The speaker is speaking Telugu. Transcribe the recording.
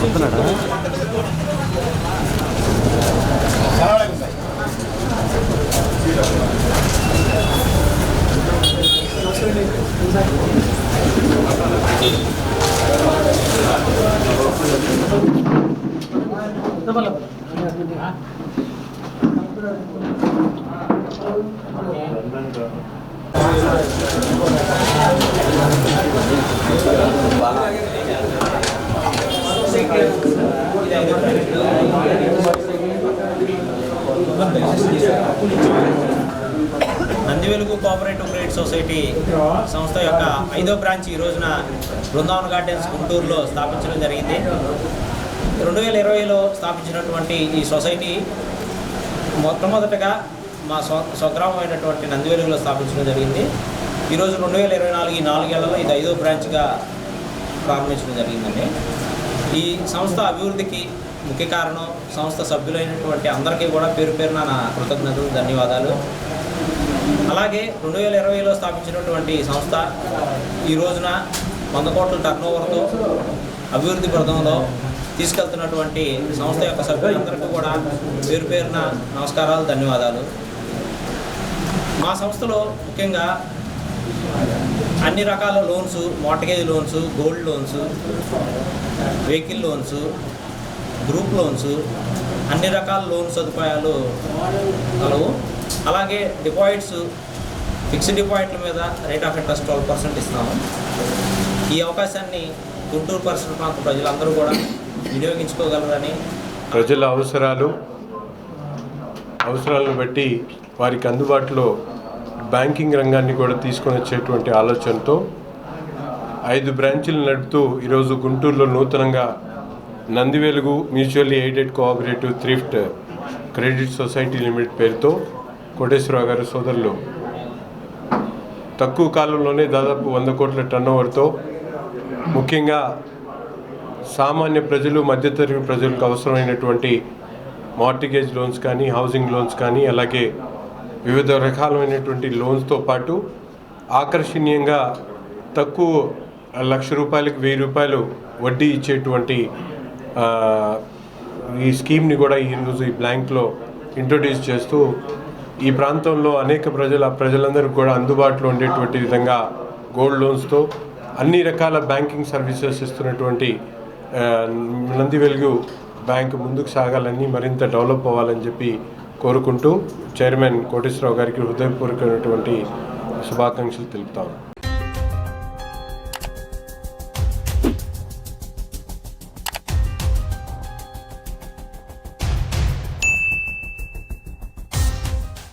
వస్తున్నాడా Thank you. Nandivelugu cooperative credit society సంస్థ యొక్క ఐదో బ్రాంచ్ ఈ రోజున బృందావన్ గార్డెన్స్ గుంటూరులో స్థాపించడం జరిగింది. రెండు వేల ఇరవైలో స్థాపించినటువంటి ఈ సొసైటీ మొట్టమొదటగా మా స్వ స్వగ్రామమైనటువంటి నందివెలుగులో స్థాపించడం జరిగింది. ఈరోజు రెండు వేల ఇరవై నాలుగు ఈ నాలుగేళ్ళలో ఇది ఐదో బ్రాంచ్గా ప్రారంభించడం జరిగిందండి. ఈ సంస్థ అభివృద్ధికి ముఖ్య కారణం సంస్థ సభ్యులైనటువంటి అందరికీ కూడా పేరు పేరున నా కృతజ్ఞతలు ధన్యవాదాలు. అలాగే రెండు వేల ఇరవైలో స్థాపించినటువంటి సంస్థ ఈ రోజున వంద కోట్ల టర్నోవర్తో అభివృద్ధి పథంలో తీసుకెళ్తున్నటువంటి సంస్థ యొక్క సభ్యులందరికీ కూడా పేరు పేరున నమస్కారాలు ధన్యవాదాలు. మా సంస్థలో ముఖ్యంగా అన్ని రకాల loans mortgage loans gold loans vehicle loans group loans అన్ని రకాల లోన్ సదుపాయాలు కలవు. అలాగే డిపాజిట్స్ ఫిక్స్డ్ డిపాజిట్ల మీద rate of interest twelve percent ఇస్తాము. ఈ అవకాశాన్ని గుంటూరు పరిసర ప్రాంత ప్రజలందరూ కూడా వినియోగించుకోగలరని ప్రజల అవసరాలు అవసరాలను బట్టి వారికి అందుబాటులో బ్యాంకింగ్ రంగాన్ని కూడా తీసుకొని వచ్చేటువంటి ఆలోచనతో ఐదు బ్రాంచీలు నడుపుతూ ఈరోజు గుంటూరులో నూతనంగా Nandivelugu mutually aided cooperative thrift credit society limited పేరుతో కోటేశ్వరరావు గారి సోదరులు. తక్కువ కాలంలోనే దాదాపు వంద కోట్ల టర్నోవర్తో ముఖ్యంగా సామాన్య ప్రజలు మధ్యతరగతి ప్రజలకు అవసరమైనటువంటి మార్టిగేజ్ లోన్స్ కానీ హౌసింగ్ లోన్స్ కానీ అలాగే వివిధ రకాలైనటువంటి లోన్స్తో పాటు ఆకర్షణీయంగా తక్కువ లక్ష రూపాయలకు వెయ్యి రూపాయలు వడ్డీ ఇచ్చేటువంటి ఈ స్కీమ్ని కూడా ఈరోజు ఈ బ్యాంక్లో ఇంట్రొడ్యూస్ చేస్తూ ఈ ప్రాంతంలో అనేక ప్రజల ప్రజలందరికీ కూడా అందుబాటులో ఉండేటువంటి విధంగా గోల్డ్ లోన్స్తో అన్ని రకాల బ్యాంకింగ్ సర్వీసెస్ ఇస్తున్నటువంటి నంది వెలుగు బ్యాంక్ ముందుకు సాగాలని మరింత డెవలప్ అవ్వాలని చెప్పి కోరుకుంటూ చైర్మన్ కోటేశ్వరరావు గారికి హృదయపూర్వకమైనటువంటి శుభాకాంక్షలు తెలుపుతాను